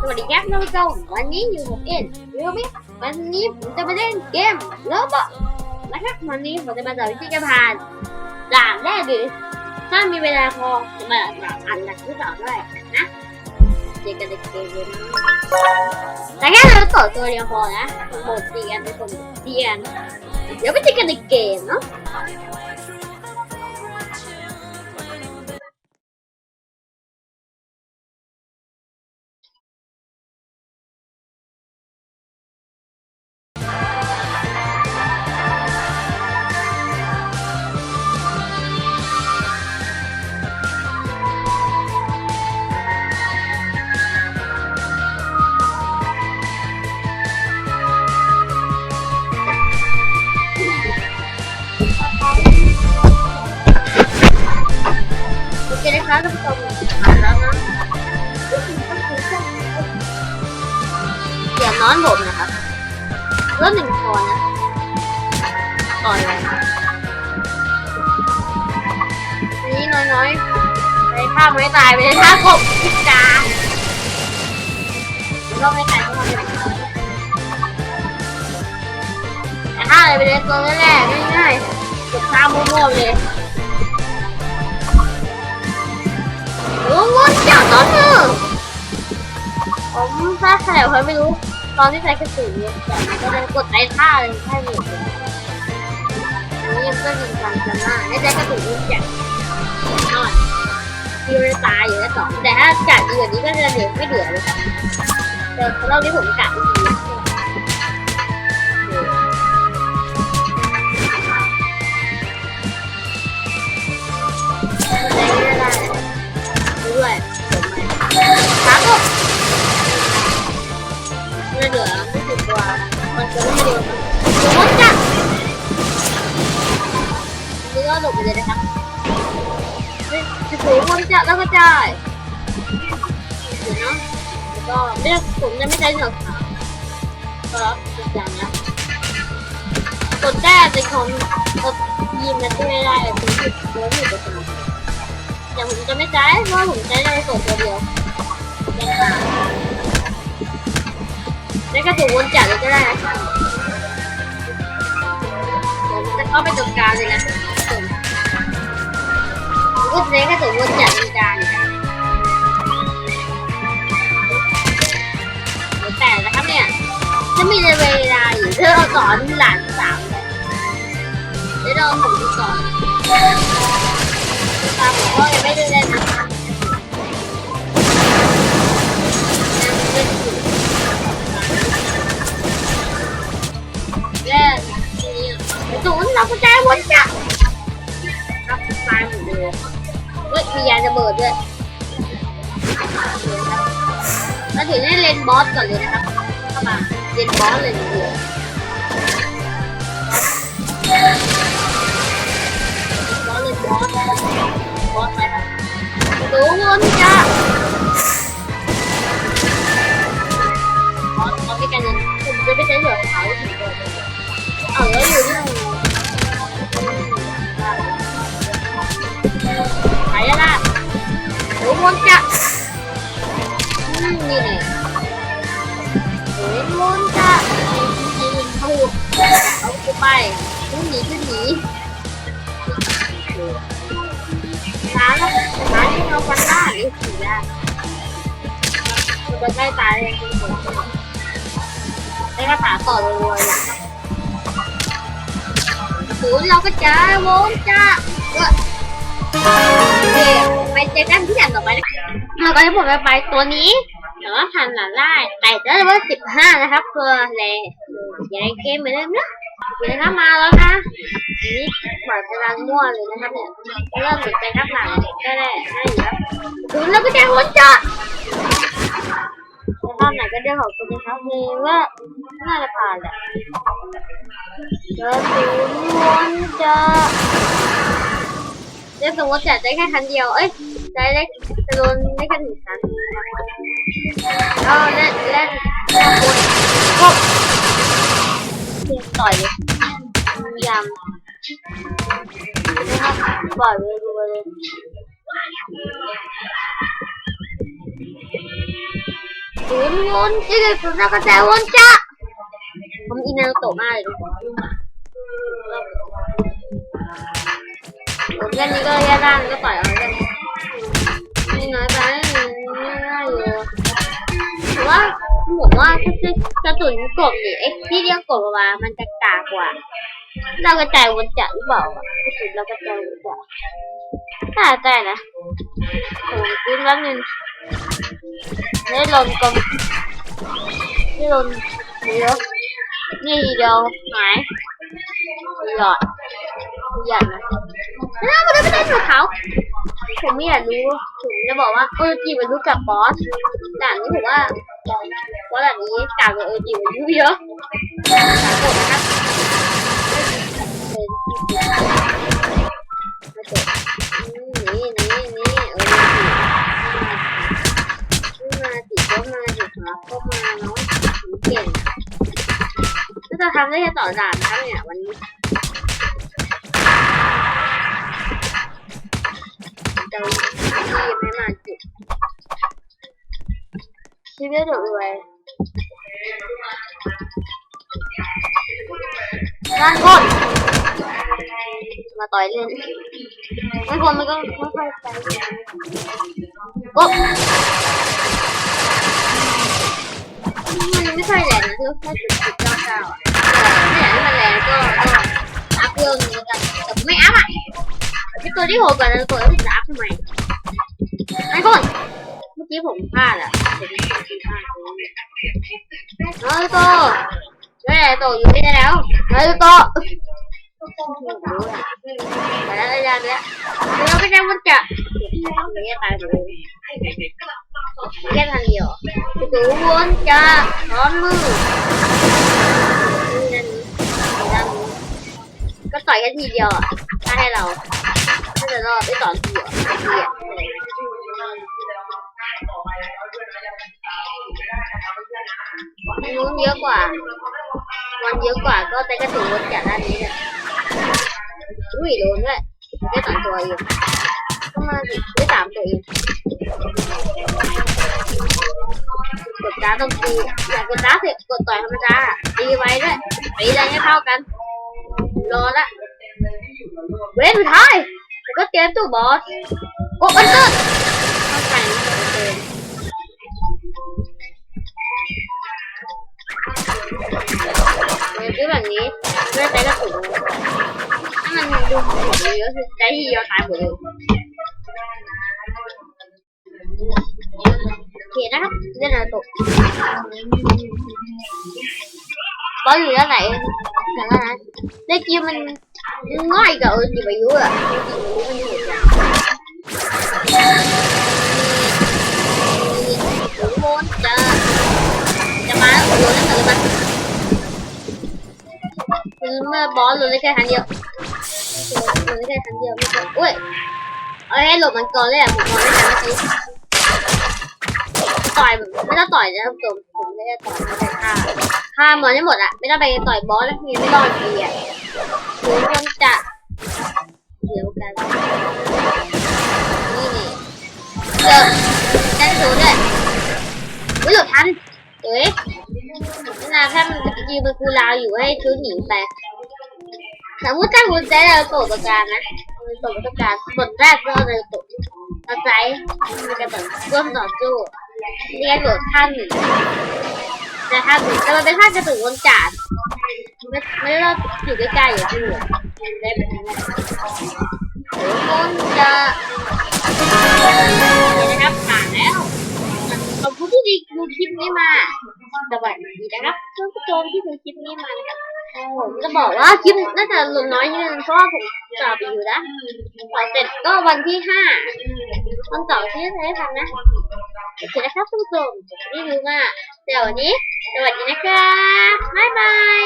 สวัสดีครับท่านผู้ชมวันนี้อยู่กับเอ็นรู้ไหมวันนี้ผมจะมาเล่นเกมโลบอนะครับวันนี้ผมจะมาสอนวิธีการผ่านด่านแรกหรือถ้ามีเวลาพอจะมาอ่านหนังที่สองด้วยนะเจอกันในเกมเลยนะแต่แค่เราต่อตัวเดียวพอนะโหมดตีกันเป็นคนตีกันเดี๋ยวไปเจอกันในเกมเนาะ นะคะท่านผู้ชมมาแล้วนะเสียงน้อนผมนะครับเริ่มหนึ่งคนนะต่อยเลยอันนี้น้อยๆไปฆ่าไม่ตายไปเลยท่ากบพิจาก็ไม่ตายก็ไม่ตายแต่ถ้าอะไรไปเลยตัวแรกๆง่ายๆกดข้ามมั่วๆเลย โอ้โหจับตอนนึงผมถ้าใครเอาใครไม่รู้ ตอนที่ใช้กระสุนเนี่ยแต่มันก็จะกดไอ้ท่าเลยท่าหนึ่งเลยอันนี้ก็ยิงกันกันหน้าให้ได้กระสุนอุ่นอนที่มันตายอยู่แล้วสองแต่ถ้าจัดดีกว่านี้ก็จะเหลือไม่เหลือเลยครับแต่รอบนี้ผมกะดีไม่ เหลือไม่ถึงตัวมันจะไม่โดนโดนจับนี่ก็หลบไปเลยนะครับจะถูกคนจับแล้วก็จ่ายเดี๋ยวนะแล้วก็ไม่ผมจะไม่ใช้หนอกขาวก็รับจริงจังนะกดแก้ในคอมกดยิงมันไม่ได้เป็นจุดเดียวที่จะทำอย่างผมจะไม่ใช้เพราะว่าผมใช้ในส่วนตัวเดียว ยังหาได้กวนจัดเลยก็ได้นะผมจะเข้าไปตรงกลางเลยนะผมก็ใช้กระสุนวนจัดตรงกลางแต่นะครับเนี่ยจะมีเวลาอยู่เพื่อเอาสอนหลานสาวเลยเดี๋ยวเราผมดูก่อนตามผมก็ยังไม่ได้เล่นนะคะ ล่นบอสก่อนเลยนะครับเข้ามาเล่นบอสเลยทีเดียวบอสเล่นบอสบอสไปครับดูเงินจ้ะบอสบอสไม่กันเลยผมจะไม่ใช้เหลือเขาถึงเลยเอาแล้วอยู่ที่ไหนไหนล่ะดูเงินจ้ะ ไปขึ้นหนีขึ้นหนีร้านละร้าที่เราฟันได้หรือสีได้มันจะใกล้ตายเลยคุณผมได้คาถาต่อรวยศูนย์เราก็จะโวนจ้าโอเคไปเจอกันที่ด่านต่อไปนะครับเราก็จะผมไปตัวนี้แต่ว่าผ่านหลานได้แต่จะเลเวลสิบห้านะครับเพื่อเลยอย่าได้เกมเหมือนเดิมนะ เดี๋ยวนะมาแล้วนะนนี้ปล่อยพลังมั่วเลยนะครับเนี่ยเริ่มสนใจครับหลังก็ได้ให้อยู่ครับศูนย์เราก็จะโวนจ้าแล้วรอบไหนก็ได้ขอบคุณนะครับมีว่าน่าจะผ่านแหละเจอศูนย์วนจ้าเรียกสมมติจัดได้แค่คันเดียว เอ้ยได้ได้จะโดนได้แค่หนึ่งคันก็เล่นเล่นเล่น อยเลยยำปล่อยเลยดูเลยศูนวนเอ้ยศูนย์ดาวกระจายวนจ้าผมอีเมลตะมากเลยทุกคนผมเล่นนี้ก็แย่ด้านก็ต่อยเอาเล่นนี่น้อยไปนี่ได้อยู่แต่ว่า ผมว่าถ้าจะจะตุนกบหรือไอ้ที่เรียกกบมามันจะกากกว่า เรากระจายวนจะหรือเปล่าอะถ้าตุนเรากระจายวนจะน่าจะนะโอ้ยกินแล้วนึงได้ลงกลมได้ลงเยอะนี่เดียวหายหยอดหยอดนะแล้วมันก็ไม่ได้ตัวเขาผมไม่อยากรู้ผมจะบอกว่าเออจีมันรู้กับบอสด่านนี้ผมว่า บอสด่านนี้กากกว่าเออจีมันรู้เยอะสามกดนะครับนี่นี่นี่เออมาจิดก็มาจิดครับก็มาเนาะเก่งก็จะทำได้แค่ต่อด่านนะครับเนี่ยวันนี้จะที่ไม่มาจิชีวิตจบเลยด้า นก้นคนมาต่อยเล่นไม่นคนมันก็ไม่ค่อยไปโอ๊ะมันไม่ค่อยแรงนะคือแค่จุดจุดเก้าเก้าอะแต่ไม่อยากให้มันแรงก็ก็อัพเรื่องนี้กันแต่ไม่อัพอะเป็นตัวที่โหดกว่านั้นตัวแล้วผมจะอัพทำไมไอ้คน กี้ผมพลาดอะผมพลาดพลาดเฮ้ยโตเฮ้ยโตอยู่นี่ได้แล้วเฮ้ยโตไปแล้วระยะเนี้ยเราก็จะมันจะไม่ตายเลยแค่ทันเดียวตูวนจะพร้อมมือก็ต่อยแค่ทีเดียวอะถ้าให้เราถ้าจะรอดได้สองทีอะทีอ่ เยอะกว่าวันเยอะกว่าก็แต่กระสุนรถจากด้านนี้เนี่ยอุ้ยโดนด้วยได้สองตัวอยู่ก็มาดิได้สามตัวเองกดจ้าต้องตีอยากกดจ้าเถอะกดต่อยธรรมดาตีไว้ด้วยตีแรงให้เท่ากัน รอละ เว้นสุดท้ายแต่ก็เตรียมตู้บอสกดอันเตอร์เข้าใจเกิน เดี๋ยวซื้อแบบนี้เพื่อใช้กระสุนถ้ามันดูหมดเยอะคือใช้ทีเดียวตายหมดเลยโอเคนะครับเล่นอะไรตกบอลอยู่ด้านไหนแต่ละนั้นในเกมมันง่ายกับเออจีบอายุอะจริงๆมันอยู่ นแล้วเลยมันคือเมื่อบอสโดได้แค่ครั้งเดียวโดได้แค่ครั้งเดียวไม่เกินอุ้ยเอาให้หลบมันก่อนเลยอะผมมองไม่ทันเมื่อกี้ต่อยไม่ต้องต่อยนะผมผมไม่ได้ต่อยไม่ได้ฆ่าฆ่าหมดให้หมดอะไม่ต้องไปต่อยบอสแล้วยังไม่รอดดีอะถึงมันจะเดี๋ยวกันนี่นี่เจอได้ดูด้วยอุ้ยหลบทันเอ้ย นี่นะถ้ามันยืนเป็นคูลาวอยู่ให้ชุดหนีไปสมมติถ้าคุณใจเราโตตัวกางนะโตตัวกางบทแรกก็เลยโตเอาใจมันจะแบบร่วมต่อสู้เรียกโดดท่านแต่ถ้าแต่มันเป็นท่ากระตุกวนจัดไม่ไม่ได้อยู่ใกล้ๆอยู่ที่หัวได้แบบนี้โอ้คนจะนะครับผ่านแล้วขอบคุณที่ดูคลิปนี้มา สวัสดีนะครับท่านผู้ชมที่ดูคลิปนี้มานะครับผมจะบอกว่าคลิปน่าจะลงน้อยนิดนึงเพราะว่าผมจอไปอยู่นะพอเสร็จก็วันที่ห้าวันต่อที่จะได้ทำนะโอเคนะครับท่านผู้ชมนี่รู้มาเดี๋ยววันนี้ สวัสดีนะครับบ๊ายบาย